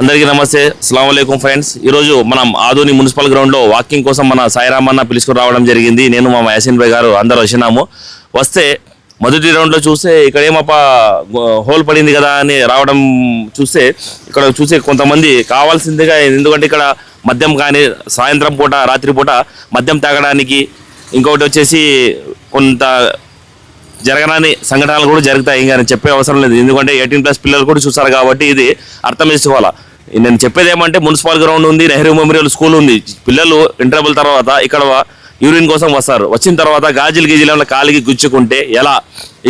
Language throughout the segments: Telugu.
అందరికీ నమస్తే. అస్సలం ఫ్రెండ్స్. ఈరోజు మనం ఆదోని మున్సిపల్ గ్రౌండ్లో వాకింగ్ కోసం మన సాయిరామన్న పిలుచుకుని రావడం జరిగింది. నేను మా యాసిన్ భాయ్ గారు అందరూ వచ్చినాము. వస్తే మొదటి రౌండ్లో చూస్తే ఇక్కడ ఏమప్ప హోల్ పడింది కదా అని రావడం చూస్తే ఇక్కడ చూసే కొంతమంది కావాల్సిందిగా ఎందుకంటే ఇక్కడ మద్యం కానీ సాయంత్రం పూట రాత్రిపూట మద్యం తాగడానికి ఇంకొకటి వచ్చేసి కొంత జరగరాని సంఘటనలు కూడా జరుగుతాయి. ఇంకా చెప్పే అవసరం లేదు. ఎందుకంటే ఎయిటీన్ ప్లస్ పిల్లలు కూడా చూస్తారు కాబట్టి ఇది అర్థం చేసుకోవాలా. నేను చెప్పేది ఏమంటే మున్సిపల్ గ్రౌండ్ ఉంది నెహ్రూ మెమోరియల్ స్కూల్ ఉంది. పిల్లలు ఇంటర్వల్ తర్వాత ఇక్కడ యూరిన్ కోసం వస్తారు. వచ్చిన తర్వాత గాజులు గీజులు కాలికి గుచ్చుకుంటే ఎలా?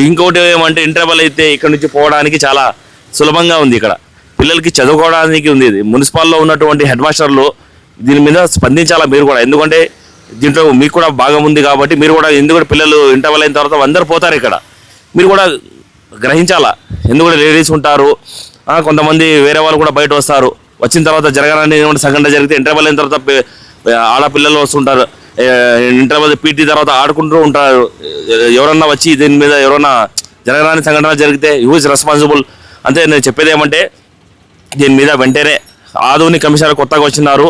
ఇంకోటి ఏమంటే ఇంటర్వల్ అయితే ఇక్కడ నుంచి పోవడానికి చాలా సులభంగా ఉంది ఇక్కడ. పిల్లలకి చదువుకోవడానికి ఉంది ఇది. మున్సిపాల్లో ఉన్నటువంటి హెడ్ మాస్టర్లు దీని మీద స్పందించాలా మీరు కూడా? ఎందుకంటే దీంట్లో మీకు కూడా భాగం ఉంది కాబట్టి మీరు కూడా ఎందుకంటే పిల్లలు ఇంటర్వల్ అయిన తర్వాత అందరు పోతారు ఇక్కడ. మీరు కూడా గ్రహించాలా? ఎందుకంటే లేడీస్ ఉంటారు కొంతమంది వేరే వాళ్ళు కూడా బయట వస్తారు. వచ్చిన తర్వాత జరగాలని సంఘటన జరిగితే ఇంటర్వల్ అయిన తర్వాత ఆడపిల్లలు వస్తుంటారు. ఇంటర్వల్ పీటీ తర్వాత ఆడుకుంటూ ఉంటారు. ఎవరన్నా వచ్చి దీని మీద ఎవరన్నా జరగరాని సంఘటన జరిగితే యూజ్ రెస్పాన్సిబుల్ అంతే నేను చెప్పేది ఏమంటే దీని మీద వెంటనే ఆధునిక కమిషనర్ కొత్తగా వచ్చినారు.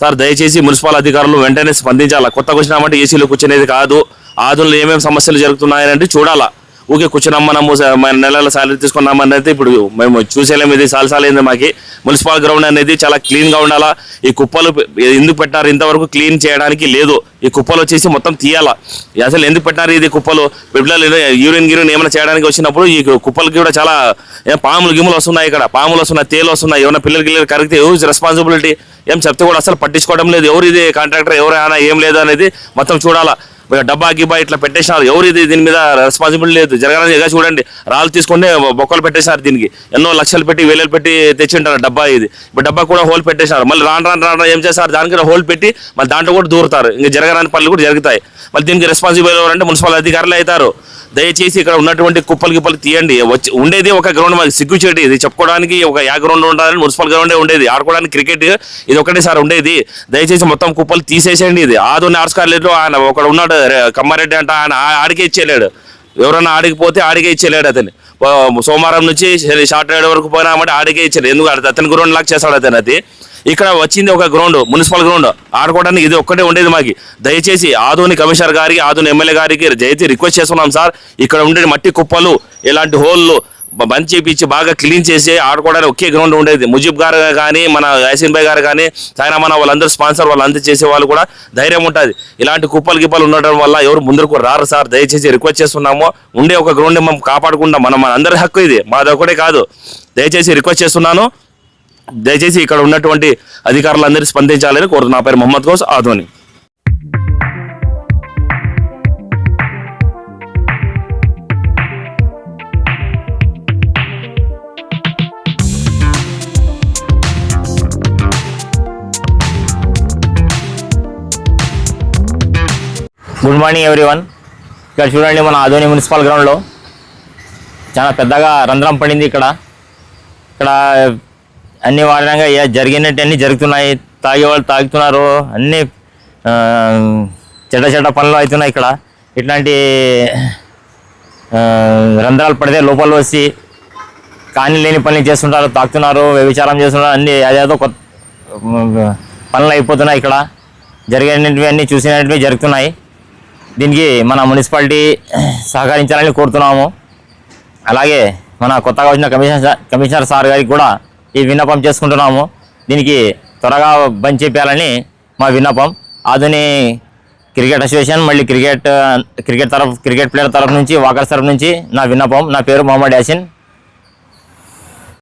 సార్ దయచేసి మున్సిపల్ అధికారులు వెంటనే స్పందించాలా? కొత్తగా వచ్చినామంటే ఏసీలో కూర్చునేది కాదు. ఆధునలో ఏమేమి సమస్యలు జరుగుతున్నాయని చూడాలా. ఊకే కూర్చున్నామన్నాము స- నెలల సాలరీ తీసుకున్నామని అయితే ఇప్పుడు మేము చూసేలేము ఇది సాలసాలైంది మాకు. మున్సిపల్ గ్రౌండ్ అనేది చాలా క్లీన్గా ఉండాలా? ఈ కుప్పలు ఎందుకు పెట్టారు? ఇంతవరకు క్లీన్ చేయడానికి లేదు. ఈ కుప్పలు వచ్చేసి మొత్తం తీయాలా. అసలు ఎందుకు పెట్టారు ఇది కుప్పలు? పిల్లలు యూరిన్ గిరిన్ ఏమైనా చేయడానికి వచ్చినప్పుడు ఈ కుప్పలకి కూడా చాలా ఏం పాములు గిములు వస్తున్నాయి ఇక్కడ. పాములు వస్తున్నాయి తేలు వస్తున్నాయి. ఏమైనా పిల్లలకి గిల్లలు కరిగితే ఎవరు రెస్పాన్సిబిలిటీ ఏం చెప్తే కూడా అసలు పట్టించుకోవడం లేదు. ఎవరు ఇది కాంట్రాక్టర్ ఎవరైనా ఏం లేదు అనేది మొత్తం చూడాలా. డబ్బా గిబ్బా ఇట్లా పెట్టేసినారు. ఎవరు ఇది దీని మీద రెస్పాన్సిబిలిటీ లేదు. జరగాలని ఎగా చూడండి. రాళ్ళు తీసుకుంటే బొక్కలు పెట్టేసినారు దీనికి. ఎన్నో లక్షలు పెట్టి వేలలు పెట్టి తెచ్చింటారు డబ్బా ఇది. ఇప్పుడు డబ్బా కూడా హోల్ పెట్టేసినారు. మళ్ళీ రాను రాను రాను ఏం చేస్తారు? దానికి కూడా హోల్ పెట్టి మళ్ళీ దాంట్లో కూడా దూరుతారు. ఇంకా జరగరాని పనులు కూడా జరుగుతాయి. మళ్ళీ దీనికి రెస్పాన్సిబుల్ ఎవరంటే మున్సిపల్ అధికారులు అవుతారు. దయచేసి ఇక్కడ ఉన్నటువంటి కుప్పలు గిప్పలు తీయండి. వచ్చి ఉండేది ఒక గ్రౌండ్ మాకు సిగ్గు చెట్టు ఇది. చెప్పుకోవడానికి ఒక యా గ్రౌండ్ ఉండాలని మున్సిపల్ గ్రౌండే ఉండేది. ఆడుకోవడానికి క్రికెట్ ఇది ఒకటే సార్ ఉండేది. దయచేసి మొత్తం కుప్పలు తీసేసేయండి ఇది. ఆదు ఆర్ట్స్ ఆయన ఒకడు ఉన్నాడు కమ్మారెడ్డి అంట ఆయన ఆడికే ఇచ్చేయలేడు ఎవరన్నా ఆడికిపోతే ఆడికే ఇచ్చేయలేడు అతను. సోమవారం నుంచి సాటర్డే వరకు పోయినామంటే ఆడికే ఇచ్చాడు ఎందుకు? ఆడ- అతని గ్రౌండ్ లాక్ చేస్తాడు అతను అది. ఇక్కడ వచ్చింది ఒక గ్రౌండ్ మున్సిపల్ గ్రౌండ్. ఆడుకోవడానికి ఇది ఒక్కటే ఉండేది మాకు. దయచేసి ఆదుని కమిషనర్ గారికి ఆధునిక ఎమ్మెల్యే గారికి దయచేసి రిక్వెస్ట్ చేస్తున్నాం సార్. ఇక్కడ ఉండే మట్టి కుప్పలు ఇలాంటి హోళ్ళు బంద్ చేపించి బాగా క్లీన్ చేసి ఆడుకోవడానికి ఒకే గ్రౌండ్ ఉండేది. ముజీబ్ గారు కానీ మన యాసిన్ భాయ్ గారు కానీ సాయిరామన్న వాళ్ళందరూ స్పాన్సర్ వాళ్ళందరూ చేసే వాళ్ళు కూడా ధైర్యం ఉంటుంది. ఇలాంటి కుప్పలు గిప్పలు ఉండడం వల్ల ఎవరు ముందరకు రారు సార్. దయచేసి రిక్వెస్ట్ చేస్తున్నాము. ఉండే ఒక గ్రౌండ్ మనం కాపాడుకుంటాం. మనం మన అందరి హక్కు ఇది. మాది ఒకటే కాదు. దయచేసి రిక్వెస్ట్ చేస్తున్నాను. దయచేసి ఇక్కడ ఉన్నటువంటి అధికారులందరూ స్పందించాలని కోరుతున్నా. నా పేరు Mohammed Ghouse Adoni good morning everyone ఇక్కడ చూడండి మన ఆధోని మున్సిపల్ గ్రౌండ్లో. చాలా పెద్దగా రంధ్రం పడింది ఇక్కడ. ఇక్కడ అన్ని వాడడంగా జరిగినట్టన్నీ జరుగుతున్నాయి తాగేవాళ్ళు తాగుతున్నారు అన్నీ చెడ్డ చెడ్డ పనులు అవుతున్నాయి ఇక్కడ. ఇట్లాంటి రంధ్రాలు పడితే లోపల వచ్చి కానీ లేని పనులు చేస్తుంటారు తాగుతున్నారు వ్యభిచారం చేస్తున్నారు అన్ని అదేదో కొత్త పనులు అయిపోతున్నాయి ఇక్కడ. జరిగినవి అన్నీ చూసినవి జరుగుతున్నాయి. దీనికి మన మున్సిపాలిటీ సహకరించాలని కోరుతున్నాము. అలాగే మన కొత్తగా వచ్చిన కమిషనర్ కమిషనర్ సార్ గారికి కూడా ఈ విన్నపం చేసుకుంటున్నాము. దీనికి త్వరగా బంద్ చెప్పాలని మా విన్నపం. ఆధుని క్రికెట్ అసోసియేషన్ మళ్ళీ క్రికెట్ క్రికెట్ తరఫు క్రికెట్ ప్లేయర్ తరఫు నుంచి వాకర్స్ తరఫు నుంచి నా విన్నపం. నా పేరు మొహమ్మద్ యాసిన్.